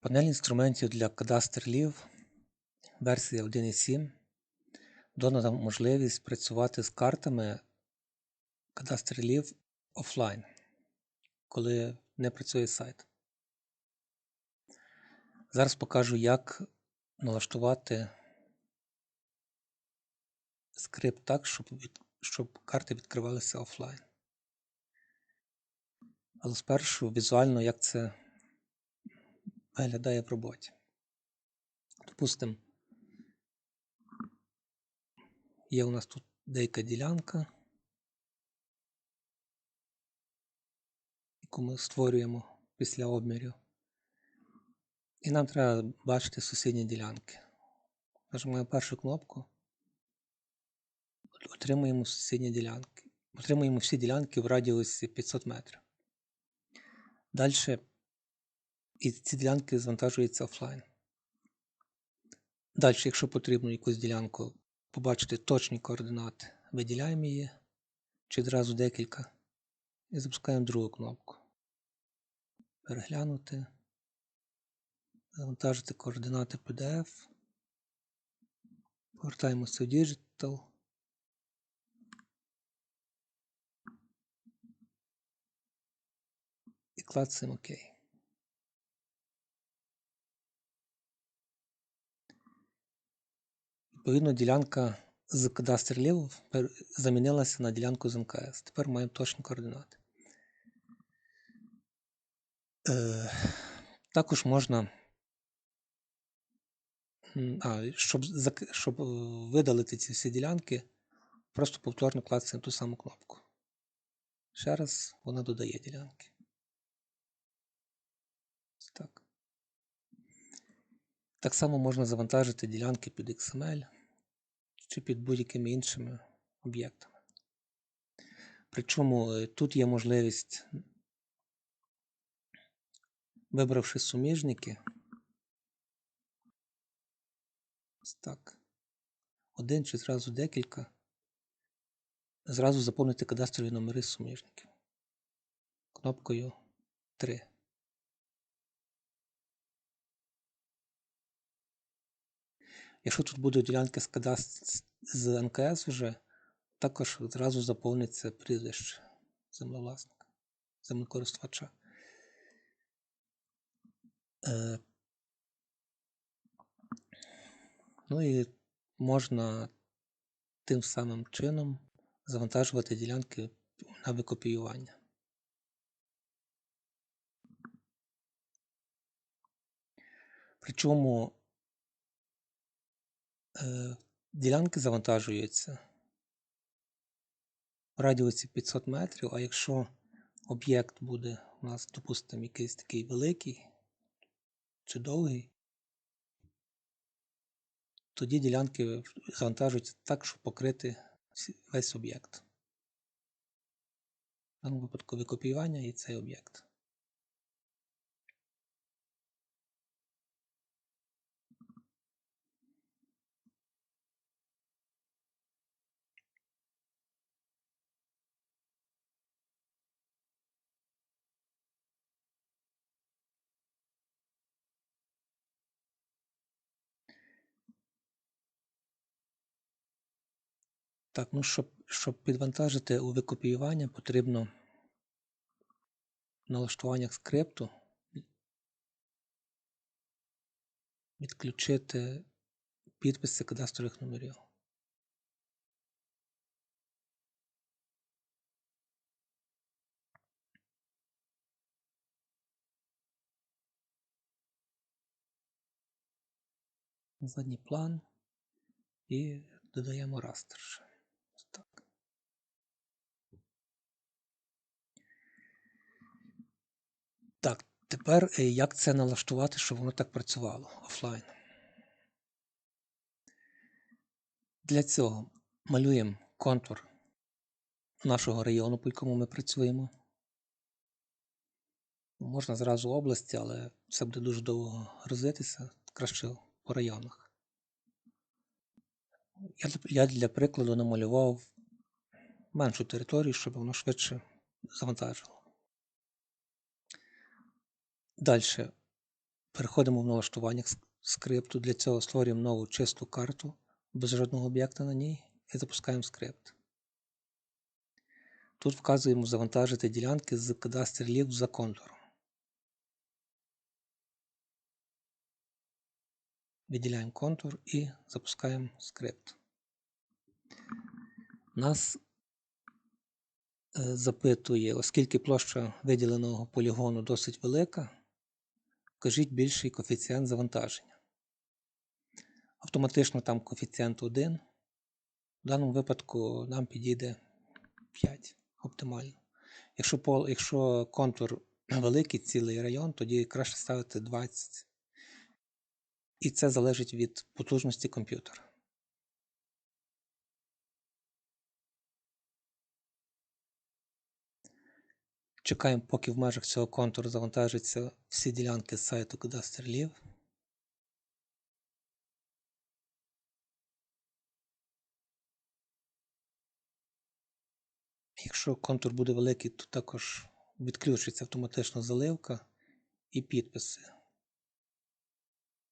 Панель інструментів для кадастрлів версія 1.7 додана можливість працювати з картами кадастрлів офлайн, коли не працює сайт. Зараз покажу, як налаштувати скрипт так, щоб, від, щоб карти відкривалися офлайн. Але спершу візуально, як це виглядає в роботі. Допустимо, є у нас тут деяка ділянка, яку ми створюємо після обмірів. І нам треба бачити сусідні ділянки. Нажимаємо першу кнопку, отримуємо сусідні ділянки. Отримуємо всі ділянки в радіусі 500 метрів. Далі і ці ділянки завантажуються офлайн. Далі, якщо потрібно якусь ділянку побачити точні координати, виділяємо її чи одразу декілька і запускаємо другу кнопку. Переглянути, завантажити координати PDF, повертаємося в Digital. І клацаємо ОК. Відповідно, ділянка з кадастрлів замінилася на ділянку з МКС. Тепер маємо точні координати. Е, Також можна, а, щоб щоб видалити ці всі ділянки, просто повторно клацаємо ту саму кнопку. Ще раз вона додає ділянки. Так. Так само можна завантажити ділянки під XML чи під будь-якими іншими об'єктами. Причому е, тут є можливість, вибравши суміжники, так, один чи зразу декілька, зразу заповнити кадастрові номери суміжників кнопкою 3. Якщо тут будуть ділянки з кадастр з НКС вже, також зразу заповниться прізвище землевласника, землекористувача. Е, Ну і можна тим самим чином завантажувати ділянки на викопіювання. Причому Е, ділянки завантажуються в радіусі 500 метрів, а якщо об'єкт буде у нас, допустимо, якийсь такий великий чи довгий, тоді ділянки завантажуються так, щоб покрити весь об'єкт. В даному випадку викопіювання і цей об'єкт. Так, ну щоб щоб підвантажити у викопіювання, потрібно в налаштуваннях скрипту відключити підписи кадастрових номерів. Задній план і додаємо растер. Так, тепер е, як це налаштувати, щоб воно так працювало офлайн? Для цього малюємо контур нашого району, по якому ми працюємо. Можна зразу області, але це буде дуже довго розвитися, краще по районах. Я, я для прикладу намалював меншу територію, щоб воно швидше завантажило. Далі Переходимо в налаштування скрипту. Для цього створюємо нову чисту карту без жодного об'єкта на ній і запускаємо скрипт. Тут вказуємо завантажити ділянки з кадастр ліфт за контуром. Виділяємо контур і запускаємо скрипт. Нас е, запитує, оскільки площа виділеного полігону досить велика, вкажіть більший коефіцієнт завантаження. Автоматично там коефіцієнт 1. В даному випадку нам підійде 5 оптимально. Якщо, пол, якщо контур великий, цілий район, тоді краще ставити 20. І це залежить від потужності комп'ютера. Чекаємо, поки в межах цього контуру завантажаться всі ділянки з сайту Кадастрлів. Якщо контур буде великий, то також відключиться автоматично заливка і підписи.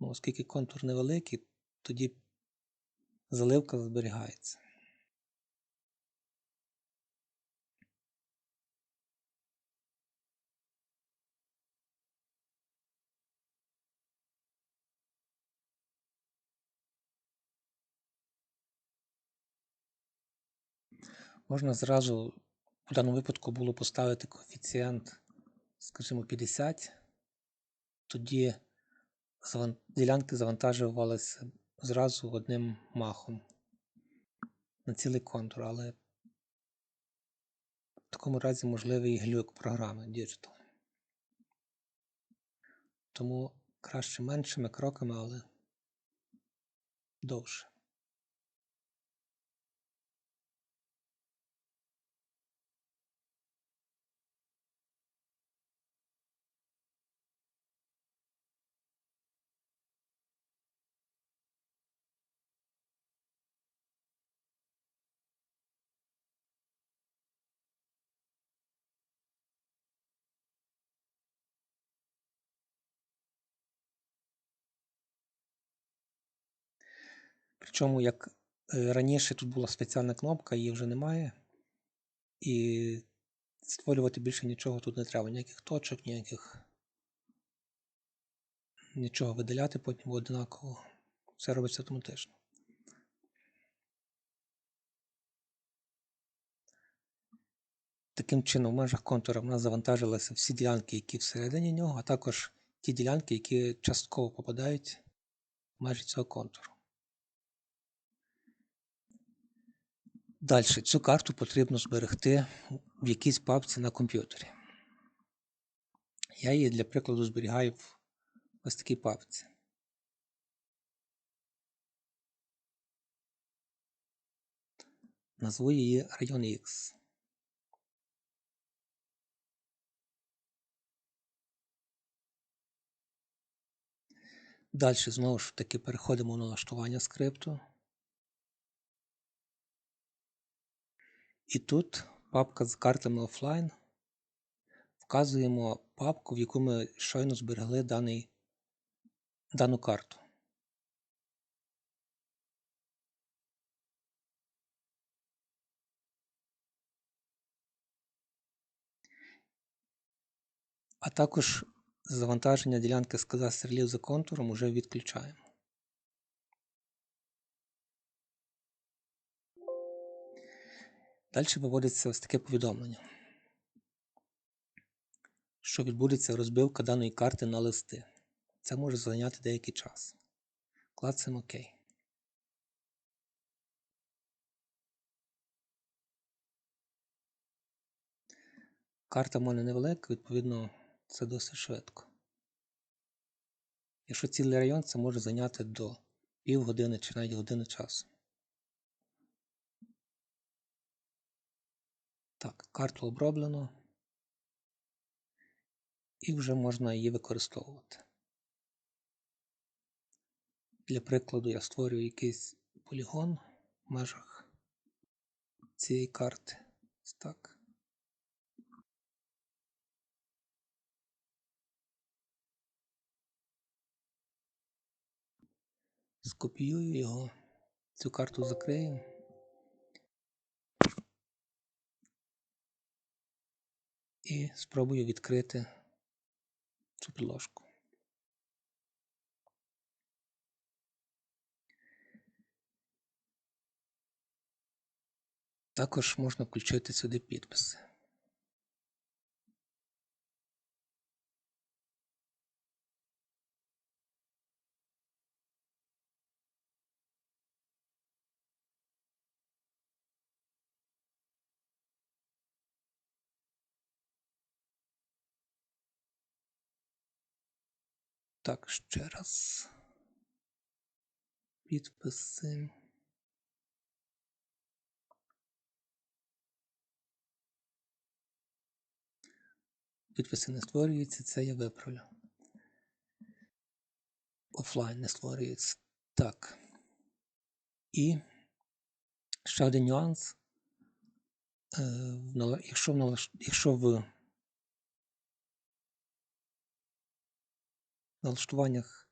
Ну, оскільки контур невеликий, тоді заливка зберігається. Можна зразу в даному випадку було поставити коефіцієнт, скажімо, 50, тоді ділянки завантажувалися зразу одним махом на цілий контур, але в такому разі можливий глюк програми Digital. Тому краще меншими кроками, але довше. Причому, як е, раніше тут була спеціальна кнопка, її вже немає. І створювати більше нічого тут не треба. Ніяких точок, ніяких нічого видаляти потім одинаково. Все робиться автоматично. Таким чином, в межах контура в нас завантажилися всі ділянки, які всередині нього, а також ті ділянки, які частково попадають в межі цього контуру. Далі цю карту потрібно зберегти в якійсь папці на комп'ютері. Я її для прикладу зберігаю в ось такій папці. Назву її район X. Далі знову ж таки переходимо в налаштування скрипту. І тут папка з картами офлайн. Вказуємо папку, в яку ми щойно зберегли даний, дану карту. А також завантаження ділянки з кадастрів за контуром уже відключаємо. Далі виводиться ось таке повідомлення, що відбудеться розбивка даної карти на листи. Це може зайняти деякий час. Клацаємо ОК. Карта в мене невелика, відповідно, це досить швидко. Якщо цілий район, це може зайняти до півгодини чи навіть години часу. Так, карту оброблено. І вже можна її використовувати. Для прикладу я створюю якийсь полігон в межах цієї карти. Так. Скопіюю його, цю карту закрию. І спробую відкрити цю підложку. Також можна включити сюди підписи. Так, ще раз. Підписи. Підписи не створюються, це я виправлю. Офлайн не створюється. Так. І ще один нюанс. Е, Якщо в, якщо в налаштуваннях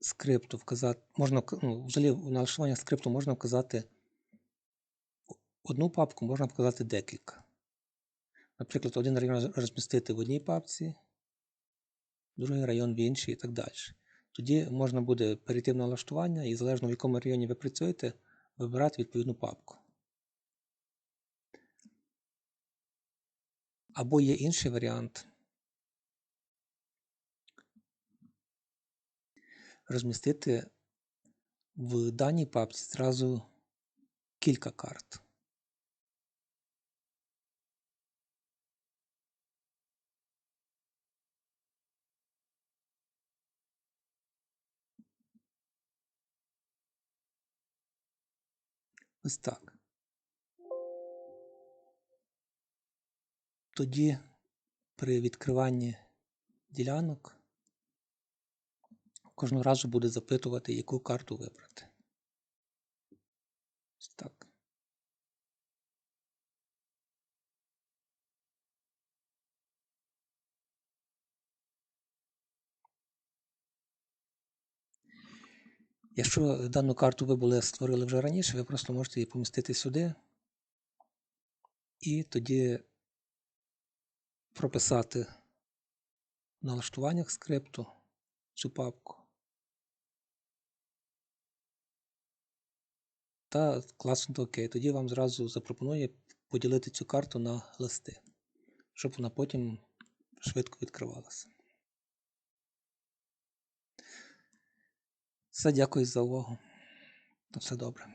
скрипту вказати, можна ну, взагалі в налаштуваннях скрипту можна вказати одну папку, можна вказати декілька. Наприклад, один район розмістити в одній папці, другий район в іншій і так далі. Тоді можна буде перейти в налаштування і залежно в якому районі ви працюєте, вибирати відповідну папку. Або є інший варіант. Розмістити в даній папці зразу кілька карт. Ось так. Тоді при відкриванні ділянок кожного разу буде запитувати, яку карту вибрати. Так. Якщо дану карту ви були створили вже раніше, ви просто можете її помістити сюди і тоді прописати в налаштуваннях скрипту цю папку. Та класнути ОК. Тоді вам зразу запропонує поділити цю карту на листи, щоб вона потім швидко відкривалася. Все, дякую за увагу. Все добре.